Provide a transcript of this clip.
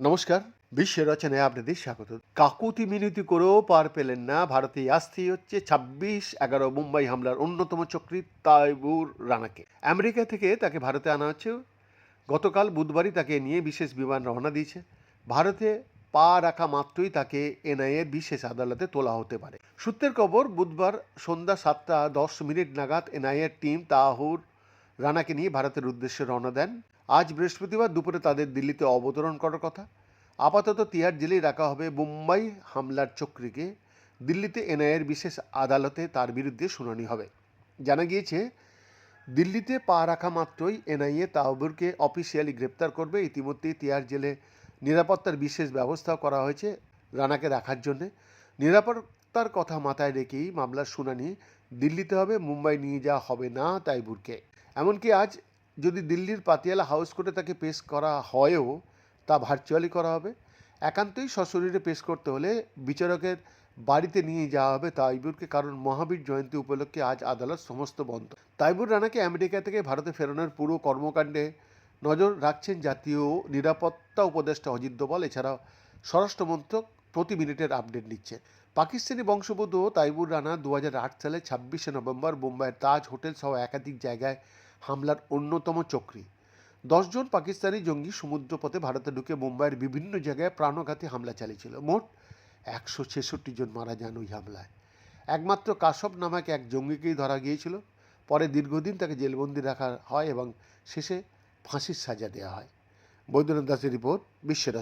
নমস্কার, বিশ্বের রচনায় আপনাদের স্বাগত। কাকুতি মিনতি করেও পার পেলেন না ভারতে আসতেই হচ্ছে ছাব্বিশ এগারো মুম্বাই হামলার অন্যতম চক্রী তাইবুর রানাকে। আমেরিকা থেকে তাকে ভারতে আনা হচ্ছে। গতকাল বুধবারই তাকে নিয়ে বিশেষ বিমান রওনা দিয়েছে। ভারতে পা রাখা মাত্রই তাকে এনআইএর বিশেষ আদালতে তোলা হতে পারে। সূত্রের খবর, বুধবার সন্ধ্যা সাতটা দশ মিনিট নাগাদ এনআইএর টিম তাহুর রানাকে নিয়ে ভারতের উদ্দেশ্যে রওনা দেন। আজ বৃহস্পতিবার দুপুরে তাদের দিল্লিতে অবতরণ করার কথা। আপাতত তিহার জেলেই রাখা হবে মুম্বাই হামলার চক্রীকে। দিল্লিতে এনআইএর বিশেষ আদালতে তার বিরুদ্ধে শুনানি হবে। জানা গিয়েছে, দিল্লিতে পা রাখা মাত্রই এনআইএ তাহবুরকে অফিসিয়ালি গ্রেপ্তার করবে। ইতিমধ্যেই তিহার জেলে নিরাপত্তার বিশেষ ব্যবস্থা করা হয়েছে রানাকে রাখার জন্যে। নিরাপত্তার কথা মাথায় রেখেই মামলার শুনানি দিল্লিতে হবে, মুম্বাই নিয়ে যাওয়া হবে না তাইবুরকে। এমনকি আজ যদি দিল্লির পাতিয়ালা হাউস কোর্টে তাকে পেশ করা হয়ও, তা ভার্চুয়ালি করা হবে। একান্তই সশরীরে পেশ করতে হলে বিচারকের বাড়িতে নিয়ে যাওয়া হবে তাইবুরকে, কারণ মহাবীর জয়ন্তী উপলক্ষে আজ আদালত সমস্ত বন্ধ। তাইবুর রানাকে আমেরিকা থেকে ভারতে ফেরানোর পুরো কর্মকাণ্ডে নজর রাখছেন জাতীয় নিরাপত্তা উপদেষ্টা অজিত দোভাল, এছাড়াও স্বরাষ্ট্রমন্ত্রক প্রতি মিনিটের আপডেট নিচ্ছে। পাকিস্তানি বংশোদ্ভূত তাইবুর রানা দু হাজার আট সালে ছাব্বিশে নভেম্বর মুম্বাইয়ের তাজ হোটেল সহ একাধিক জায়গায় হামলার অন্যতম চক্রী। দশজন পাকিস্তানি জঙ্গি সমুদ্রপথে ভারতে ঢুকে মুম্বাইয়ের বিভিন্ন জায়গায় প্রাণঘাতী হামলা চালিয়েছিল। মোট একশো ছেষট্টি জন মারা যান ওই হামলায়। একমাত্র কাশব নামক এক জঙ্গিকেই ধরা গিয়েছিল। পরে দীর্ঘদিন তাকে জেলবন্দি রাখা হয় এবং শেষে ফাঁসির সাজা দেওয়া হয়। বৈদ্যনাথ দাসের রিপোর্ট বিশ্বের